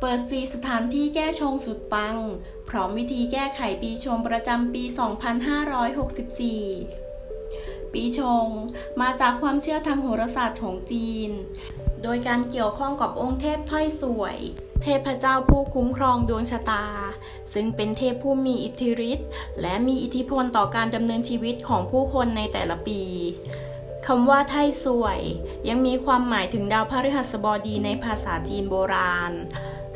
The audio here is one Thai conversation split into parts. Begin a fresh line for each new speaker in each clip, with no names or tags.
เปิดฟรีสถานที่แก้ชงสุดปัง พร้อมวิธีแก้ไขปีชงประจำปี 2564 ปีชงมาจากความเชื่อทางโหราศาสตร์ของจีน โดยการเกี่ยวข้องกับองค์เทพถ้อยสวย เทพเจ้าผู้คุ้มครองดวงชะตา ซึ่งเป็นเทพผู้มีอิทธิฤทธิ์และมีอิทธิพลต่อการดำเนินชีวิตของผู้คนในแต่ละปีคำว่าไทยสวย ยังมีความหมายถึงดาวพฤหัสบดีในภาษาจีนโบราณ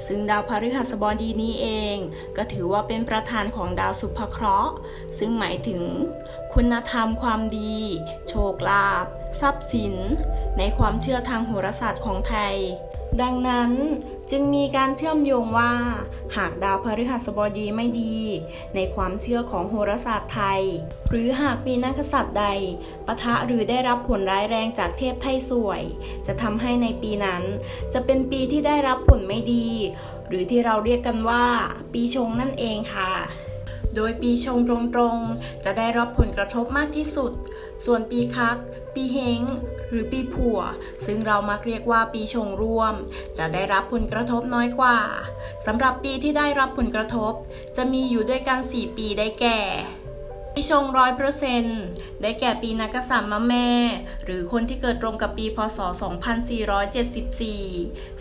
ซึ่งดาวพฤหัสบดีนี้เอง ก็ถือว่าเป็นประธานของดาวสุภเคราะห์ ซึ่งหมายถึง คุณธรรมความดี โชคลาภทรัพย์สิน ในความเชื่อทางโหราศาสตร์ของไทย ดังนั้น จึงมีการเชื่อมโยงว่า หากดาวพฤหัสบดีไม่ดี ในความเชื่อของโหราศาสตร์ไทย หรือหากปีนักษัตริย์ใดปะทะหรือได้รับผลร้ายแรงจากเทพไทยสวย จะทำให้ในปีนั้น จะเป็นปีที่ได้รับผลไม่ดี หรือที่เราเรียกกันว่า ปีชงนั่นเองค่ะ โดยปีชงตรงๆ จะได้รับผลกระทบมากที่สุด ส่วนปีคัก ปีเฮง หรือปีผัว ซึ่งเรามักเรียกว่าปีชงร่วม จะได้รับผลกระทบน้อยกว่าสำหรับปีที่ได้รับผลกระทบ จะมีอยู่ด้วยกัน 4 ปีได้แก่ ปีชงร้อยเปอร์เซนต์ได้แก่ปีนักกษัตริย์มะแม่ หรือคนที่เกิดตรงกับปีพศ 2474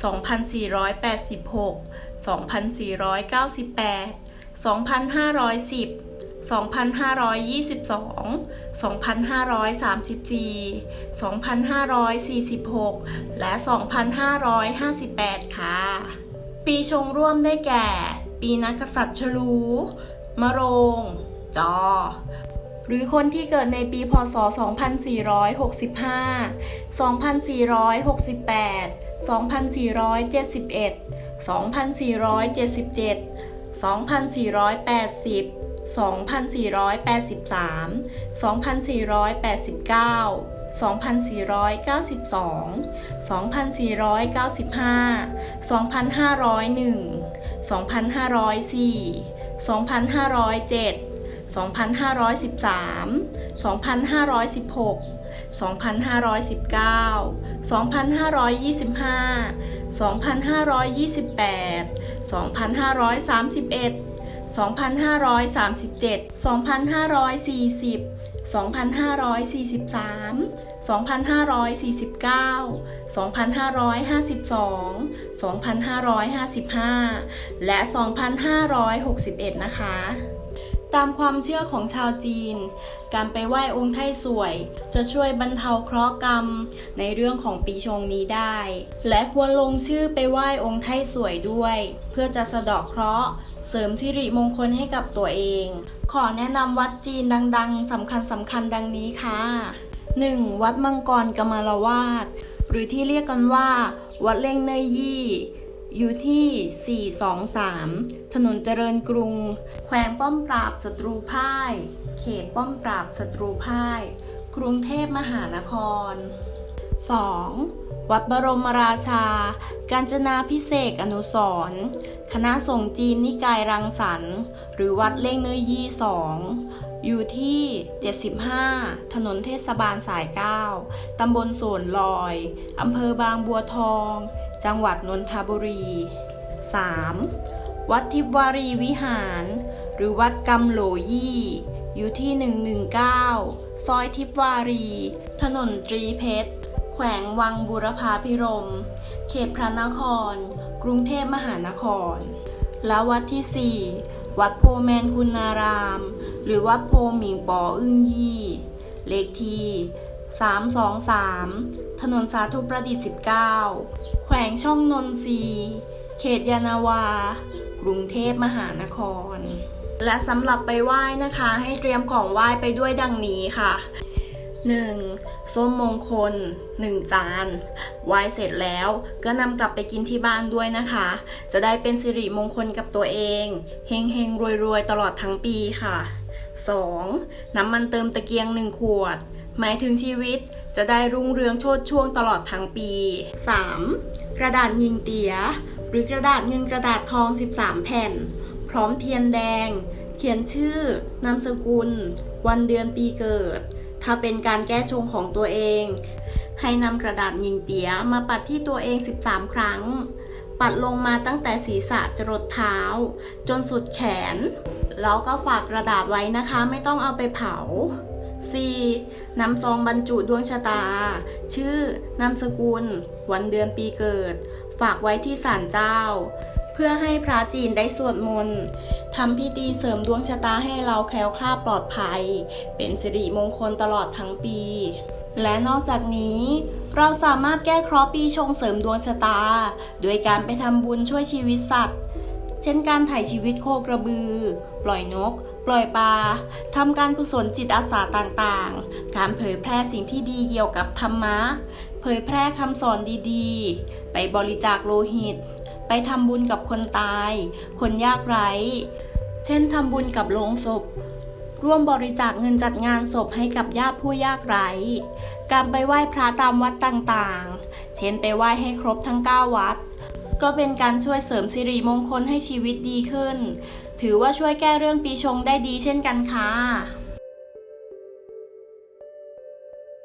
2486 2498 2510 2522 2534 2546 และ 2558 ค่ะ ปีชงร่วมได้แก่ ปีนักษัตริย์ฉลู มะโรง จอ หรือคนที่เกิดในปีพศ 2465 2468 2471 2477 2480 2483 2489 2492 2495 2501 2504 2507 2513 2516 2519 2525 2528 2531 2537 2540 2543 2549 2552 2555 และ 2561 นะคะ ตามความเชื่อของชาวจีน การไปไหว้องค์ไทสวย จะช่วยบรรเทาเคราะห์กรรมในเรื่องของปีชงนี้ได้ และควรลงชื่อไปไหว้องค์ไทสวยด้วย เพื่อจะสะเดาะเคราะห์ เสริมสิริมงคลให้กับตัวเอง ขอแนะนำวัดจีนดังๆสำคัญสำคัญดังนี้ค่ะ 1. วัดมังกรกมารวาสหรือที่เรียกกันว่า วัดเล่งเนยยี่ อยู่ที่ 423 ถนนเจริญกรุง แขวงป้อมปราบศัตรูพ่าย เขตป้อมปราบศัตรูพ่าย กรุงเทพมหานคร 2. วัดบรมราชา การจนาพิเศษอนุสรคณะสงฆ์จีนนิกายรังสรรค์ หรือวัดเล่งเนยยี่สองอยู่ที่ 75 ถนนเทศบาลสาย 9 ตำบลโสนลอย อำเภอบางบัวทอง จังหวัดนนทบุรี 3. วัดทิพวารีวิหาร หรือวัดกำโหลยี่ อยู่ที่ 119 ซอยทิพวารี ถนนตรีเพชร แขวงวังบุรพาพิรม เขตพระนคร กรุงเทพมหานคร และวัดที่ 4 วัดโพแมนคุณาราม หรือวัดโพหมิงปออึ้งยี่ เลขที่ 323 ถนนสาธุประดิษฐ์ 19 แขวงช่องนนทรีเขตยานาวา กรุงเทพมหานคร และสำหรับไปไหว้นะคะ ให้เตรียมของไหว้ไปด้วยดังนี้ค่ะ 1. ส้มมงคล 1 จานไหว้เสร็จแล้วก็นำกลับไปกินที่บ้านด้วยนะคะ จะได้เป็นสิริมงคลกับตัวเองเฮงเฮงรวยรวยตลอดทั้งปีค่ะ 2. น้ำมันเติมตะเกียง 1 ขวด หมายถึงชีวิตจะได้รุ่งเรืองโชดช่วงตลอดทั้งปี 3. กระดาษยิงเตีย หรือกระดาษเงินกระดาษทอง 13 แผ่น พร้อมเทียนแดง เขียนชื่อ นามสกุล วันเดือนปีเกิด ถ้าเป็นการแก้ชงของตัวเอง ให้นำกระดาษยิงเตียมาปัดที่ตัวเอง 13 ครั้ง ปัดลงมาตั้งแต่ศีรษะจรดเท้า จนสุดแขน แล้วก็ฝากกระดาษไว้นะคะ ไม่ต้องเอาไปเผา 4. นำซองบรรจุดวงชะตา ชื่อนามสกุล วันเดือนปีเกิด ฝากไว้ที่ศาลเจ้า เพื่อให้พระจีนได้สวดมนต์ทำพิธีเสริมดวงชะตาให้เราแคล้วคลาดปลอดภัย เป็นสิริมงคลตลอดทั้งปี และนอกจากนี้ เราสามารถแก้เคราะห์ปีชงเสริมดวงชะตา โดยการไปทำบุญช่วยชีวิตสัตว์ เช่นการถ่ายชีวิตโคกระบือ ปล่อยนก ปล่อยปลาทำการกุศลจิตอาสาต่างๆ การเผยแพร่สิ่งที่ดีเกี่ยวกับธรรมะ เผยแพร่คำสอนดีๆ ไปบริจาคโลหิต ไปทำบุญกับคนตาย คนยากไร้ เช่นทำบุญกับโลงศพร่วมบริจาคเงินจัดงานศพให้กับญาติผู้ยากไร้ การไปไหว้พระตามวัดต่างๆ เช่นไปไหว้ให้ครบทั้ง 9 วัด ก็เป็นการช่วยเสริมสิริมงคลให้ชีวิตดีขึ้น ถือว่าช่วยแก้เรื่องปีชงได้ดีเช่นกันค่ะ